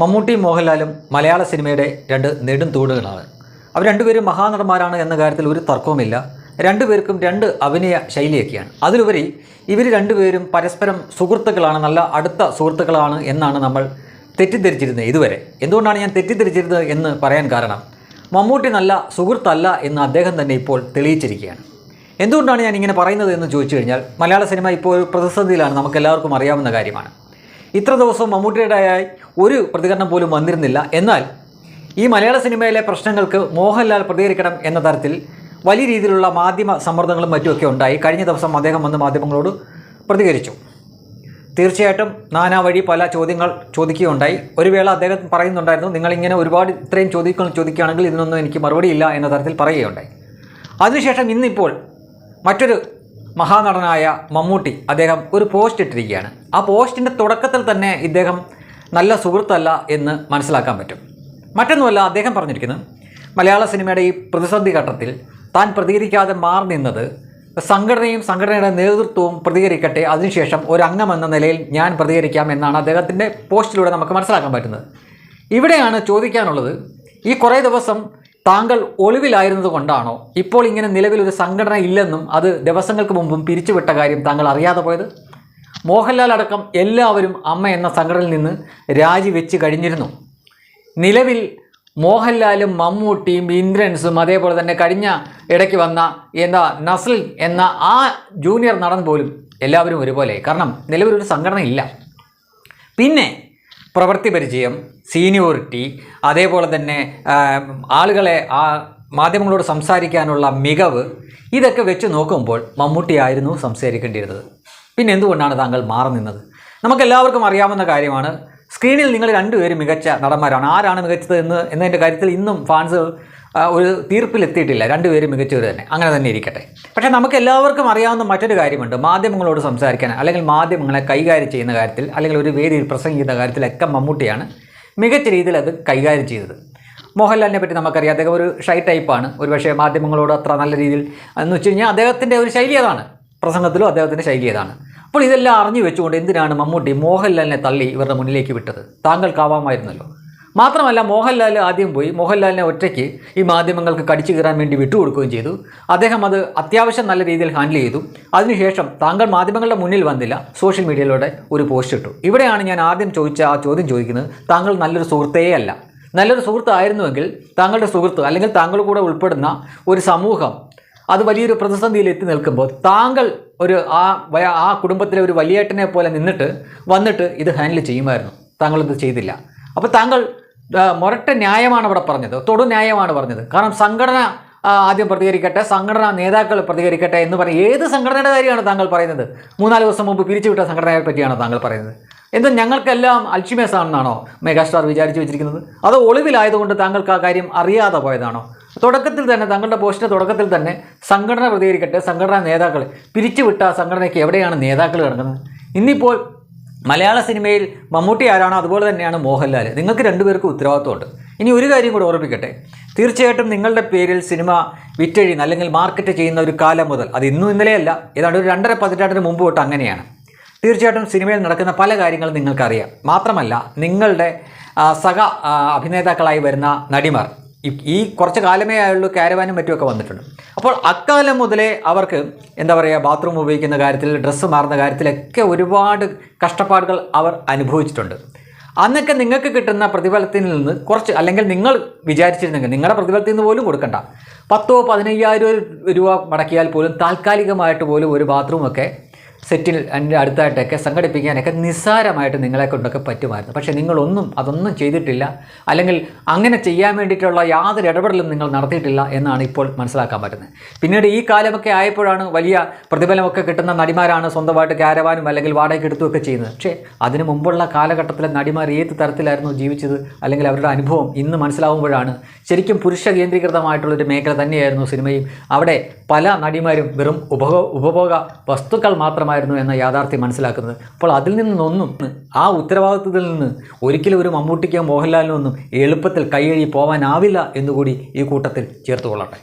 മമ്മൂട്ടിയും മോഹൻലാലും മലയാള സിനിമയുടെ രണ്ട് നെടും തൂടുകളാണ് അവർ രണ്ടുപേരും മഹാനടന്മാരാണ് എന്ന കാര്യത്തിൽ ഒരു തർക്കവുമില്ല. രണ്ടുപേർക്കും രണ്ട് അഭിനയ ശൈലിയൊക്കെയാണ്. അതിലുപരി ഇവർ രണ്ടുപേരും പരസ്പരം സുഹൃത്തുക്കളാണ് നല്ല അടുത്ത സുഹൃത്തുക്കളാണ് എന്നാണ് നമ്മൾ തെറ്റിദ്ധരിച്ചിരുന്നത് ഇതുവരെ. എന്തുകൊണ്ടാണ് ഞാൻ തെറ്റിദ്ധരിച്ചിരുന്നത് എന്ന് പറയാൻ കാരണം മമ്മൂട്ടി നല്ല സുഹൃത്തല്ല എന്ന് അദ്ദേഹം തന്നെ ഇപ്പോൾ തെളിയിച്ചിരിക്കുകയാണ്. എന്തുകൊണ്ടാണ് ഞാൻ ഇങ്ങനെ പറയുന്നത് എന്ന് ചോദിച്ചു കഴിഞ്ഞാൽ മലയാള സിനിമ ഇപ്പോൾ ഒരു പ്രതിസന്ധിയിലാണ് നമുക്ക് എല്ലാവർക്കും അറിയാവുന്ന കാര്യമാണ്. ഇത്ര ദിവസം മമ്മൂട്ടിയുടേതായി ഒരു പ്രതികരണം പോലും വന്നിരുന്നില്ല. എന്നാൽ ഈ മലയാള സിനിമയിലെ പ്രശ്നങ്ങൾക്ക് മോഹൻലാൽ പ്രതികരിക്കണം എന്ന തരത്തിൽ വലിയ രീതിയിലുള്ള മാധ്യമ സമ്മർദ്ദങ്ങളും മറ്റുമൊക്കെ ഉണ്ടായി. കഴിഞ്ഞ ദിവസം അദ്ദേഹം വന്ന് മാധ്യമങ്ങളോട് പ്രതികരിച്ചു. തീർച്ചയായിട്ടും നാനാ വഴി പല ചോദ്യങ്ങൾ ചോദിക്കുകയുണ്ടായി. ഒരു വേള അദ്ദേഹം പറയുന്നുണ്ടായിരുന്നു നിങ്ങളിങ്ങനെ ഒരുപാട് ഇത്രയും ചോദ്യങ്ങൾ ചോദിക്കുകയാണെങ്കിൽ ഇതിനൊന്നും എനിക്ക് മറുപടിയില്ല എന്ന തരത്തിൽ പറയുകയുണ്ടായി. അതിനുശേഷം ഇന്നിപ്പോൾ മറ്റൊരു മഹാനടനായ മമ്മൂട്ടി അദ്ദേഹം ഒരു പോസ്റ്റ് ഇട്ടിരിക്കുകയാണ്. ആ പോസ്റ്റിന്റെ തുടക്കത്തിൽ തന്നെ ഇദ്ദേഹം നല്ല സുഹൃത്തല്ല എന്ന് മനസ്സിലാക്കാൻ പറ്റും. മറ്റൊന്നുമല്ല അദ്ദേഹം പറഞ്ഞിരിക്കുന്നത് മലയാള സിനിമയുടെ ഈ പ്രതിസന്ധി ഘട്ടത്തിൽ താൻ പ്രതികരിക്കാതെ മാറി നിന്നത് സംഘടനയും സംഘടനയുടെ നേതൃത്വവും പ്രതികരിക്കട്ടെ അതിനുശേഷം ഒരു അംഗമെന്ന നിലയിൽ ഞാൻ പ്രതികരിക്കാം എന്നാണ് അദ്ദേഹത്തിന്റെ പോസ്റ്റിലൂടെ നമുക്ക് മനസ്സിലാക്കാൻ പറ്റുന്നത്. ഇവിടെയാണ് ചോദിക്കാനുള്ളത് ഈ കുറേ ദിവസം താങ്കൾ ഒളിവിലായിരുന്നത് കൊണ്ടാണോ ഇപ്പോൾ ഇങ്ങനെ നിലവിലൊരു സംഘടന ഇല്ലെന്നും അത് ദിവസങ്ങൾക്ക് മുമ്പും പിരിച്ചുവിട്ട കാര്യം താങ്കൾ അറിയാതെ പോയത്? മോഹൻലാൽ അടക്കം എല്ലാവരും അമ്മ എന്ന സംഘടനയിൽ നിന്ന് രാജിവെച്ച് കഴിഞ്ഞിരുന്നു. നിലവിൽ മോഹൻലാലും മമ്മൂട്ടിയും ഇന്ദ്രൻസും അതേപോലെ തന്നെ കഴിഞ്ഞ ഇടയ്ക്ക് വന്ന എന്താ നസൽ എന്ന ആ ജൂനിയർ നടൻ പോലും എല്ലാവരും ഒരുപോലെ കാരണം നിലവിലൊരു സംഘടന ഇല്ല. പിന്നെ പ്രവൃത്തി പരിചയം സീനിയോറിറ്റി അതേപോലെ തന്നെ ആളുകളെ ആ മാധ്യമങ്ങളോട് സംസാരിക്കാനുള്ള മികവ് ഇതൊക്കെ വെച്ച് നോക്കുമ്പോൾ മമ്മൂട്ടിയായിരുന്നു സംസാരിക്കേണ്ടിയിരുന്നത്. പിന്നെ എന്തുകൊണ്ടാണ് താങ്കൾ മാറി നിന്നത്? നമുക്കെല്ലാവർക്കും അറിയാവുന്ന കാര്യമാണ് സ്ക്രീനിൽ നിങ്ങൾ രണ്ടുപേരും മികച്ച നടന്മാരാണ്. ആരാണ് മികച്ചത് എന്ന് എന്നതിന്റെ കാര്യത്തിൽ ഇന്നും ഫാൻസ് ഒരു തീർപ്പിലെത്തിയിട്ടില്ല. രണ്ടുപേരും മികച്ചവർ തന്നെ. അങ്ങനെ തന്നെ ഇരിക്കട്ടെ. പക്ഷേ നമുക്ക് എല്ലാവർക്കും അറിയാവുന്ന മറ്റൊരു കാര്യമുണ്ട്. മാധ്യമങ്ങളോട് സംസാരിക്കാൻ അല്ലെങ്കിൽ മാധ്യമങ്ങളെ കൈകാര്യം ചെയ്യുന്ന കാര്യത്തിൽ അല്ലെങ്കിൽ ഒരു വേദിയിൽ പ്രസംഗിക്കുന്ന കാര്യത്തിലൊക്കെ മമ്മൂട്ടിയാണ് മികച്ച രീതിയിൽ അത് കൈകാര്യം ചെയ്തത്. മോഹൻലാലിനെ പറ്റി നമുക്കറിയാം. അദ്ദേഹം ഒരു ഷൈ ടൈപ്പാണ്. ഒരു പക്ഷേ മാധ്യമങ്ങളോട് അത്ര നല്ല രീതിയിൽ എന്ന് വെച്ച് കഴിഞ്ഞാൽ അദ്ദേഹത്തിന്റെ ഒരു ശൈലി അതാണ്. പ്രസംഗത്തിലും അദ്ദേഹത്തിന്റെ ശൈലി അതാണ്. അപ്പോൾ ഇതെല്ലാം അറിഞ്ഞു വെച്ചുകൊണ്ട് എന്തിനാണ് മമ്മൂട്ടി മോഹൻലാലിനെ തള്ളി ഇവരുടെ മുന്നിലേക്ക് വിട്ടത്? താങ്കൾക്കാവാമായിരുന്നല്ലോ. മാത്രമല്ല മോഹൻലാൽ ആദ്യം പോയി. മോഹൻലാലിനെ ഒറ്റയ്ക്ക് ഈ മാധ്യമങ്ങൾക്ക് കടിച്ചു കയറാൻ വേണ്ടി വിട്ടുകൊടുക്കുകയും ചെയ്തു. അദ്ദേഹം അത് അത്യാവശ്യം നല്ല രീതിയിൽ ഹാൻഡിൽ ചെയ്തു. അതിനുശേഷം താങ്കൾ മാധ്യമങ്ങളുടെ മുന്നിൽ വന്നില്ല. സോഷ്യൽ മീഡിയയിലൂടെ ഒരു പോസ്റ്റ് ഇട്ടു. ഇവിടെയാണ് ഞാൻ ആദ്യം ചോദിച്ച ആ ചോദ്യം ചോദിക്കുന്നത്. താങ്കൾ നല്ലൊരു സുഹൃത്തേ അല്ല. നല്ലൊരു സുഹൃത്തായിരുന്നുവെങ്കിൽ താങ്കളുടെ സുഹൃത്ത് അല്ലെങ്കിൽ താങ്കൾ കൂടെ ഉൾപ്പെടുന്ന ഒരു സമൂഹം അത് വലിയൊരു പ്രതിസന്ധിയിൽ എത്തി നിൽക്കുമ്പോൾ താങ്കൾ ഒരു ആ ആ കുടുംബത്തിലെ ഒരു വലിയേട്ടനെ പോലെ നിന്നിട്ട് വന്നിട്ട് ഇത് ഹാൻഡിൽ ചെയ്യുമായിരുന്നു. താങ്കൾ ഇത് ചെയ്തില്ല. അപ്പോൾ താങ്കൾ മൊരട്ട ന്യായമാണ് ഇവിടെ പറഞ്ഞത്. തൊടു ന്യായമാണ് പറഞ്ഞത്. കാരണം സംഘടന ആദ്യം പ്രതികരിക്കട്ടെ സംഘടനാ നേതാക്കൾ പ്രതികരിക്കട്ടെ എന്ന് പറഞ്ഞ് ഏത് സംഘടനയുടെ കാര്യമാണ് താങ്കൾ പറയുന്നത്? മൂന്നാൽ ദിവസം മുമ്പ് പിരിച്ചുവിട്ട സംഘടനയെ പറ്റിയാണ് താങ്കൾ പറയുന്നത്. എന്ത് ഞങ്ങൾക്കെല്ലാം അൽഷിമേസാണെന്നാണോ മെഗാസ്റ്റാർ വിചാരിച്ചു വെച്ചിരിക്കുന്നത്? അത് ഒളിവിലായതുകൊണ്ട് താങ്കൾക്ക് ആ കാര്യം അറിയാതെ പോയതാണോ? തുടക്കത്തിൽ തന്നെ തങ്ങളുടെ പോസ്റ്റിന്റെ തുടക്കത്തിൽ തന്നെ സംഘടന പ്രതികരിക്കട്ടെ സംഘടനാ നേതാക്കൾ പിരിച്ചുവിട്ട സംഘടനയ്ക്ക് എവിടെയാണ് നേതാക്കൾ കിടക്കുന്നത്? ഇന്നിപ്പോൾ മലയാള സിനിമയിൽ മമ്മൂട്ടി ആരാണോ അതുപോലെ തന്നെയാണ് മോഹൻലാൽ. നിങ്ങൾക്ക് രണ്ടുപേർക്കും ഉത്തരവാദിത്വമുണ്ട്. ഇനി ഒരു കാര്യം കൂടി ഓർമ്മിക്കട്ടെ തീർച്ചയായിട്ടും നിങ്ങളുടെ പേരിൽ സിനിമ വിറ്റഴിയുന്ന അല്ലെങ്കിൽ മാർക്കറ്റ് ചെയ്യുന്ന ഒരു കാലം മുതൽ അത് ഇന്നും ഇന്നലെയല്ല ഏതാണ്ട് ഒരു രണ്ടര പതിറ്റാണ്ടിന് മുമ്പ് തൊട്ട് അങ്ങനെയാണ്. തീർച്ചയായിട്ടും സിനിമയിൽ നടക്കുന്ന പല കാര്യങ്ങളും നിങ്ങൾക്കറിയാം. മാത്രമല്ല നിങ്ങളുടെ സഹ അഭിനേതാക്കളായി വരുന്ന നടിമാർ ഈ- കുറച്ച് കാലമേ ആയുള്ളൂ കാരവാനും മറ്റുമൊക്കെ വന്നിട്ടുണ്ട്. അപ്പോൾ അക്കാലം മുതലേ അവർക്ക് എന്താ പറയുക ബാത്റൂം ഉപയോഗിക്കുന്ന കാര്യത്തിൽ ഡ്രസ്സ് മാറുന്ന കാര്യത്തിലൊക്കെ ഒരുപാട് കഷ്ടപ്പാടുകൾ അവർ അനുഭവിച്ചിട്ടുണ്ട്. അന്നൊക്കെ നിങ്ങൾക്ക് കിട്ടുന്ന പ്രതിഫലത്തിൽ നിന്ന് കുറച്ച് അല്ലെങ്കിൽ നിങ്ങൾ വിചാരിച്ചിരുന്നെങ്കിൽ നിങ്ങളുടെ പ്രതിഫലത്തിൽ നിന്ന് പോലും കൊടുക്കണ്ട. പത്തോ പതിനയ്യായിരം രൂപ മടക്കിയാൽ പോലും താൽക്കാലികമായിട്ട് പോലും ഒരു ബാത്റൂമൊക്കെ സെറ്റിൽ അതിന്റെ അടുത്തായിട്ടൊക്കെ സംഘടിപ്പിക്കാനൊക്കെ നിസ്സാരമായിട്ട് നിങ്ങളെ കൊണ്ടൊക്കെ പറ്റുമായിരുന്നു. പക്ഷേ നിങ്ങളൊന്നും അതൊന്നും ചെയ്തിട്ടില്ല. അല്ലെങ്കിൽ അങ്ങനെ ചെയ്യാൻ വേണ്ടിയിട്ടുള്ള യാതൊരു ഇടപെടലും നിങ്ങൾ നടത്തിയിട്ടില്ല എന്നാണ് ഇപ്പോൾ മനസ്സിലാക്കാൻ പറ്റുന്നത്. പിന്നീട് ഈ കാലമൊക്കെ ആയപ്പോഴാണ് വലിയ പ്രതിഫലമൊക്കെ കിട്ടുന്ന നടിമാരാണ് സ്വന്തമായിട്ട് കാരവാനും അല്ലെങ്കിൽ വാടകയ്ക്ക് എടുത്തുമൊക്കെ ചെയ്യുന്നത്. പക്ഷേ അതിന് മുമ്പുള്ള കാലഘട്ടത്തിലെ നടിമാർ ഏത് തരത്തിലായിരുന്നു ജീവിച്ചത് അല്ലെങ്കിൽ അവരുടെ അനുഭവം ഇന്ന് മനസ്സിലാവുമ്പോഴാണ് ശരിക്കും പുരുഷ കേന്ദ്രീകൃതമായിട്ടുള്ളൊരു മേഖല തന്നെയായിരുന്നു സിനിമയും. അവിടെ പല നടിമാരും വെറും ഉപഭോഗ ഉപഭോഗ വസ്തുക്കൾ മാത്രമായിരുന്നു എന്ന യാഥാർത്ഥ്യം മനസ്സിലാക്കുന്നത്. അപ്പോൾ അതിൽ നിന്നൊന്നും ആ ഉത്തരവാദിത്വത്തിൽ നിന്ന് ഒരിക്കലും ഒരു മമ്മൂട്ടിക്കോ മോഹൻലാലിനോ ഒന്നും എളുപ്പത്തിൽ കൈയഴി പോകാനാവില്ല എന്നുകൂടി ഈ കൂട്ടത്തിൽ ചേർത്തുകൊള്ളട്ടെ